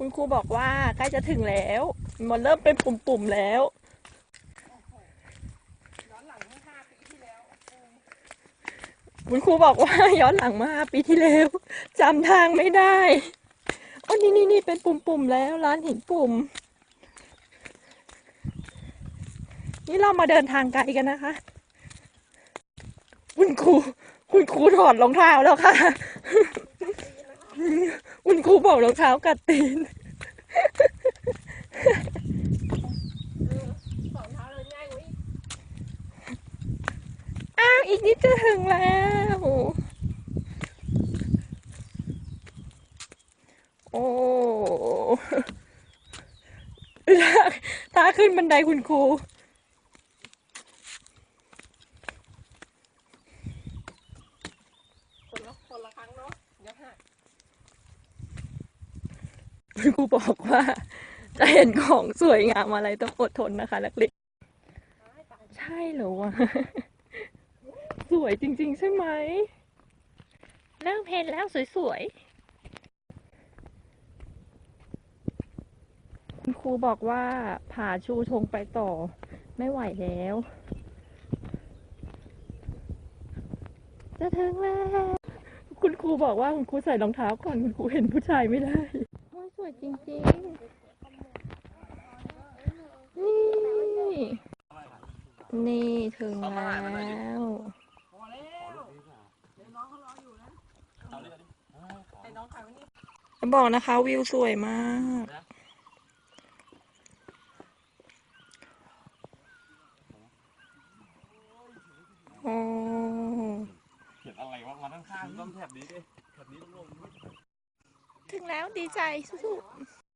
คุณครูบอกว่าใกล้จะถึงแล้ว มันเริ่มเป็นปุ่มๆแล้วคุณครูบอกว่าย้อนหลังมาปีที่แล้วจำทางไม่ได้โอ้นี่นี่นี่เป็นปุ่มๆแล้วร้านหินปุ่ม นี่เรามาเดินทางไกลกันนะคะ คุณครู คุณครูถอดรองเท้าแล้วค่ะ คุณครูบอกรองเท้ากัดตีนสองเท้าเลยง่ายกว่าอีกอ้าวอีกนิดจะถึงแล้วโอ้ถ้าถ้าขึ้นบันไดคุณครู คนละคนละครั้งเนาะเดี๋ยวหัก คุณครูบอกว่า จะเห็นของสวยงามอะไรต้องอดทนนะคะนักเรียนตายตายใช่เหรอวะสวยจริง ๆ ใช่ไหมเริ่มเห็นแล้วสวยๆคุณครูบอกว่าผ่าชูธงไปต่อ ไม่ไหวแล้ว จะถึงแล้ว คุณครูบอกว่าคุณครูใส่รองเท้าก่อนคุณครูเห็นผู้ชายไม่ได้โอ้ยส วยจริงๆ นี่ นี่ถึงแล้วจะบอกนะคะวิวสวยมาก โอ้เขียนอะไรวะมาข้างๆต้องแถบนี้ดิแถบนี้ต้องลง ถึงแล้วดีใจสู้